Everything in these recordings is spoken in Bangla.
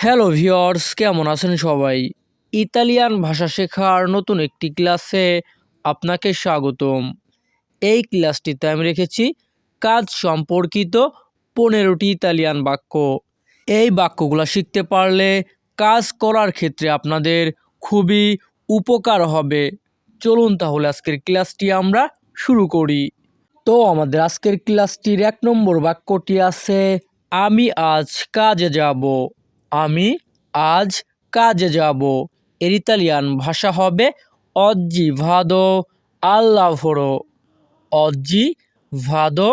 হ্যালো ভিওর্স কেমন আছেন সবাই? ইতালিয়ান ভাষা শেখার নতুন একটি ক্লাসে আপনাকে স্বাগতম। এই ক্লাসটিতে আমি রেখেছি কাজ সম্পর্কিত পনেরোটি ইতালিয়ান বাক্য। এই বাক্যগুলো শিখতে পারলে কাজ করার ক্ষেত্রে আপনাদের খুবই উপকার হবে। চলুন তাহলে আজকের ক্লাসটি আমরা শুরু করি। তো আমাদের আজকের ক্লাসটির এক নম্বর বাক্যটি আছে, আমি আজ কাজে যাব। আমি আজ কাজে যাব। এর ইতালিয়ান ভাষা হবে অজ্জি ভাদো আল লাভোরো অজ্জি ভাদো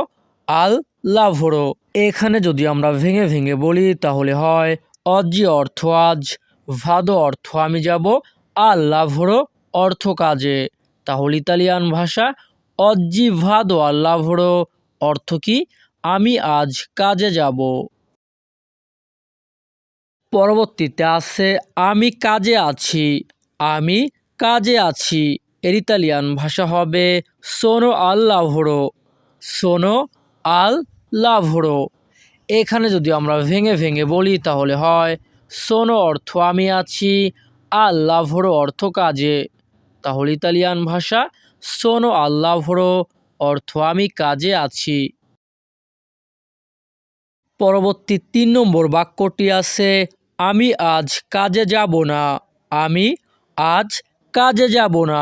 আল লাভোরো এখানে যদি আমরা ভেঙে ভেঙে বলি, তাহলে হয় অজ্জি অর্থ আজ, ভাদো অর্থ আমি যাব আল লাভোরো অর্থ কাজে। তাহলে ইতালিয়ান ভাষা অজ্জি ভাদো আল লাভোরো অর্থ কি? আমি আজ কাজে যাব। পরবর্তীতে আছে, আমি কাজে আছি, আমি কাজে আছি। এর ইতালিয়ান ভাষা হবে, সোনো আল লাভোরো সোনো আল লাভোরো এখানে যদি আমরা ভেঙে ভেঙে বলি, তাহলে হয়, সোনো অর্থ আমি আছি, আল লাভোরো অর্থ কাজে। তাহলে ইতালিয়ান ভাষা, সোনো আল লাভোরো অর্থ আমি কাজে আছি। পরবর্তী তিন নম্বর বাক্যটি আছে আমি আজ কাজে যাব না, আমি আজ কাজে যাব না।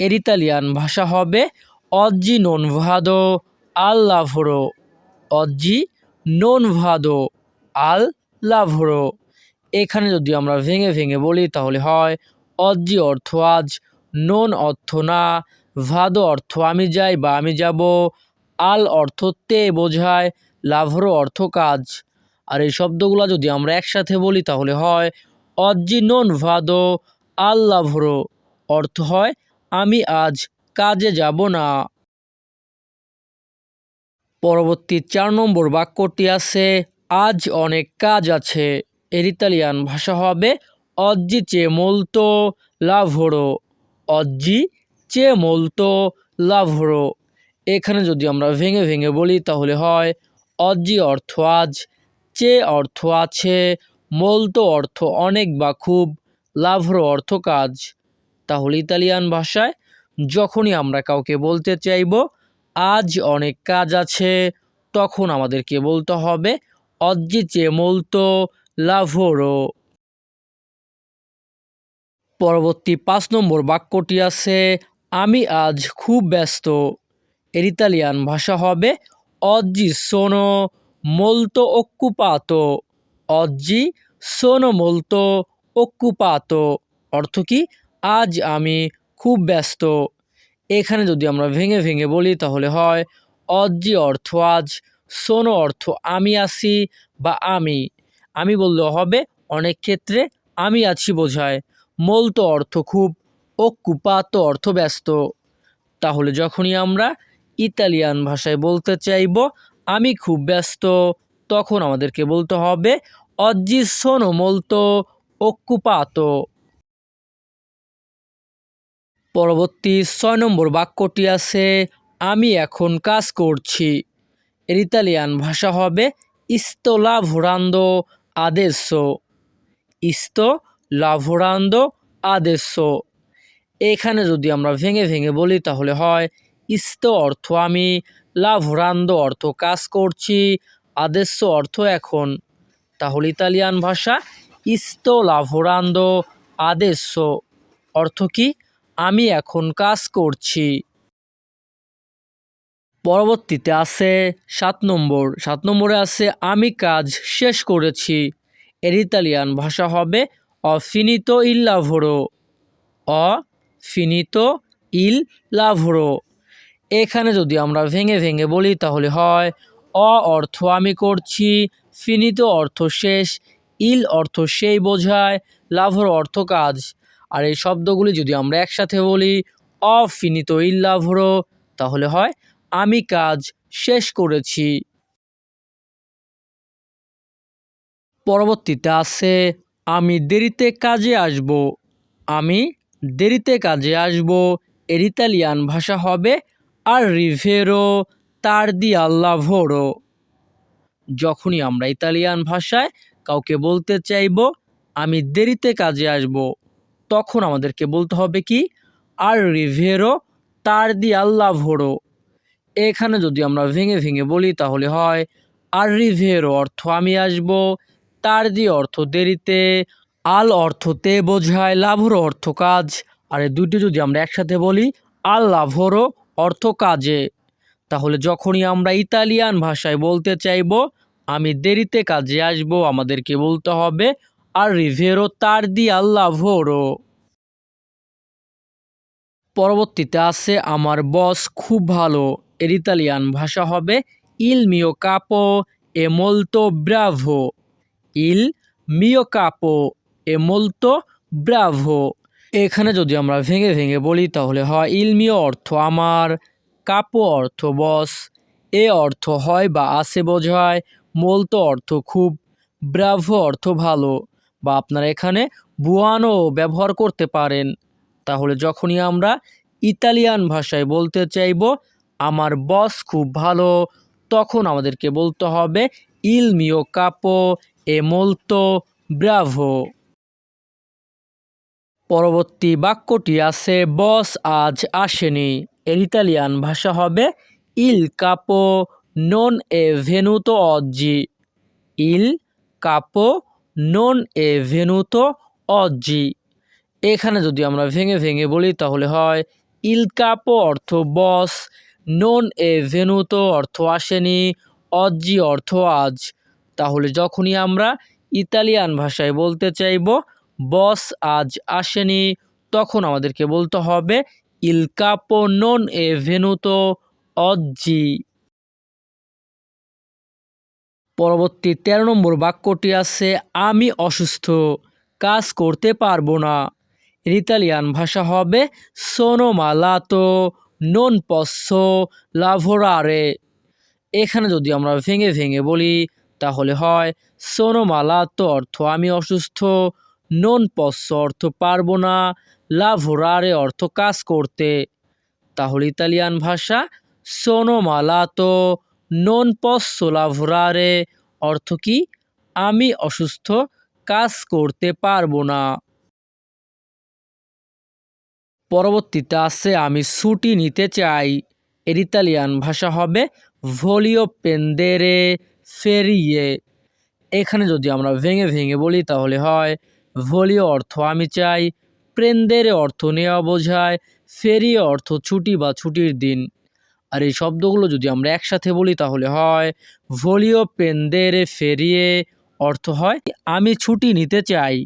এর ইতালিয়ান ভাষা হবে অজ্জি নন ভাদো, আল লাভোরো। অজ্জি নন ভাদো, আল লাভোরো। এখানে যদি আমরা ভেঙে ভেঙে বলি, তাহলে হয় অজ্জি অর্থ আজ, নন অর্থ না, ভাদো অর্থ আমি যাই বা আমি যাব, আল অর্থ তে বোঝায়, লাভরো অর্থ কাজ। আর এই শব্দগুলো যদি আমরা একসাথে বলি তাহলে হয় অজ্জি নন ভাদো আল লাভরো অর্থ হয়, আমি আজ কাজে যাব না। পরবর্তী চার নম্বর বাক্যটি আছে, আজ অনেক কাজ আছে। এর ইতালিয়ান ভাষা হবে, অজ্জি চে মোলতো লাভোরো। অজ্জি চে মোলতো লাভোরো। এখানে যদি আমরা ভেঙে ভেঙে বলি তাহলে হয়, অজ্জি অর্থ আজ চে অর্থ আছে, মোলতো অর্থ অনেক বা খুব লাভরো অর্থ কাজ। তাহলে ইতালিয়ান ভাষায় যখনই আমরা কাউকে বলতে চাইব, আজ অনেক কাজ আছে তখন আমাদেরকে বলতে হবে অজ্জি চে মোলতো লাভোরো পরবর্তী পাঁচ নম্বর বাক্যটি আছে, আমি আজ খুব ব্যস্ত এর ইতালিয়ান ভাষা হবে অজ্জি সোনো মোলতো অক্কুপাতো অজ্জি সোনো মোলতো অক্কুপাতো অর্থ কি? আজ আমি খুব ব্যস্ত। এখানে যদি আমরা ভেঙে ভেঙে বলি তাহলে হয়, অজ্জি অর্থ আজ, সোনো অর্থ আমি আছি বা আমি। আমি বললেও হবে, অনেক ক্ষেত্রে আমি আছি বোঝায়। মোলতো অর্থ খুব অক্কুপাত অর্থ ব্যস্ত। তাহলে যখনই আমরা ইতালিয়ান ভাষায় বলতে চাইব আমি খুব ব্যস্ত, তখন আমাদেরকে বলতে হবে অজ্জি সোনো মোলতো অক্কুপাতো। পরবর্তী ছয় নম্বর বাক্যটি আছে, আমি এখন কাজ করছি। এর ইতালিয়ান ভাষা হবে, ইস্তো লাভোরান্দো আদেশো। ইস্তো লাভোরান্দো আদেশো। এখানে যদি আমরা ভেঙে ভেঙে বলি, তাহলে হয় ইস্তো অর্থ আমি, লাভোরান্দো অর্থ কাজ করছি, আদেশ্য অর্থ এখন। তাহলে ইতালিয়ান ভাষা ইস্তো, লাভরান্দ, আদেশ্য। অর্থ কি? আমি এখন কাজ করছি। পরবর্তীতে আছে সাত নম্বর। সাত নম্বরে আছে, আমি কাজ শেষ করেছি। এর ইতালিয়ান ভাষা হবে অফিনিতো ইল লাভোরো অ ফিনিতো ইল লাভোরো এখানে যদি আমরা ভেঙে ভেঙে বলি তাহলে হয় অ অর্থ আমি করছি, ফিনিতো অর্থ শেষ, ইল অর্থ সেই বোঝায়, লাভর অর্থ কাজ। আর এই শব্দগুলি যদি আমরা একসাথে বলি, অফিনিত লাভর, তাহলে হয় আমি কাজ শেষ করেছি। পরবর্তীতে আছে আমি দেরিতে কাজে আসব। আমি দেরিতে কাজে আসব, এর ইতালিয়ান ভাষা হবে আর রিভেরো তার দি আল্লাভোরো যখনই আমরা ইতালিয়ান ভাষায় কাউকে বলতে চাইব, আমি দেরিতে কাজে আসব। তখন আমাদেরকে বলতে হবে কি? আর রিভেরো তার দি আল্লাহ ভোরো এখানে যদি আমরা ভেঙে ভেঙে বলি, তাহলে হয় আর রিভেরো অর্থ আমি আসব, তার দি অর্থ দেরিতে, আল অর্থতে বোঝায়, লাভরো অর্থ কাজ। আর এই দুটি যদি আমরা একসাথে বলি, আল লাভরো অর্থ কাজে। তাহলে যখনই আমরা ইতালিয়ান ভাষায় বলতে চাইব, আমি দেরিতে কাজে আসব, আমাদেরকে বলতে হবে আর রিভেরো তার দি আল্লাহ ভোরো। পরবর্তীতে আছে, আমার বস খুব ভালো, এর ইতালিয়ান ভাষা হবে, ইল মিও কাপো এ মোলতো ব্রাভো। ইল মিও কাপো এ মোলতো ব্রাভো। এখানে যদি আমরা ভেঙে ভেঙে বলি, তাহলে হয় ইলমিও অর্থ আমার, কাপো অর্থ বস, এ অর্থ হয় বা আছে বোঝায়, মোলতো অর্থ খুব ব্রাভো অর্থ ভালো, বা আপনারা এখানে বুয়ানো ব্যবহার করতে পারেন। তাহলে যখনই আমরা ইতালিয়ান ভাষায় বলতে চাইব, আমার বস খুব ভালো, তখন আমাদেরকে বলতে হবে ইল মিও কাপো, এ মোলতো ব্রাভো পরবর্তী বাক্যটি আছে, বস আজ আসেনি। এর ইতালিয়ান ভাষা হবে, ইল কাপো নন এ ভেনুতো অজ্জি। ইল কাপো নন এ ভেনুতো অজ্জি। এখানে যদি আমরা ভেঙে ভেঙে বলি, তাহলে হয়, ইল কাপো অর্থ বস, নন এ ভেনুতো অর্থ আসেনি, অজ্জি অর্থ আজ। তাহলে যখনই আমরা ইতালিয়ান ভাষায় বলতে চাইব বস আজ আসেনি, তখন আমাদেরকে বলতে হবে ইল কাপো নন এ ভেনুতো অজ্জি। পরবর্তী তেরো নম্বর বাক্যটি আছে, আমি অসুস্থ, কাজ করতে পারব না। ইতালিয়ান ভাষা হবে সোনো মালাতো নন পস্য লাভোরারে এখানে যদি আমরা ভেঙে ভেঙে বলি, তাহলে হয় সোনো মালাতো অর্থ আমি অসুস্থ নন পস্য অর্থ পারব না লাভোরারে অর্থ কাজ করতে। তাহলে ইতালিয়ান ভাষা সোনো মালাতো নন পস্য লাভোরারে অর্থ কি? আমি অসুস্থ, কাজ করতে পারব না। পরবর্তীতে আছে, আমি ছুটি নিতে চাই। এর ইতালিয়ান ভাষা হবে ভলিও পেন্দেরে ফেরিয়ে এখানে যদি আমরা ভেঙে ভেঙে বলি, তাহলে হয় ভলিও অর্থ আমি চাই প্রেন্দের অর্থ নেওয়া বোঝায় ফেরি অর্থ ছুটি বা ছুটির দিন। আর এই শব্দগুলো যদি আমরা একসাথে বলি তাহলে হয় ভলিও পেন্দের ফেরিয়ে অর্থ হয়, আমি ছুটি নিতে চাই।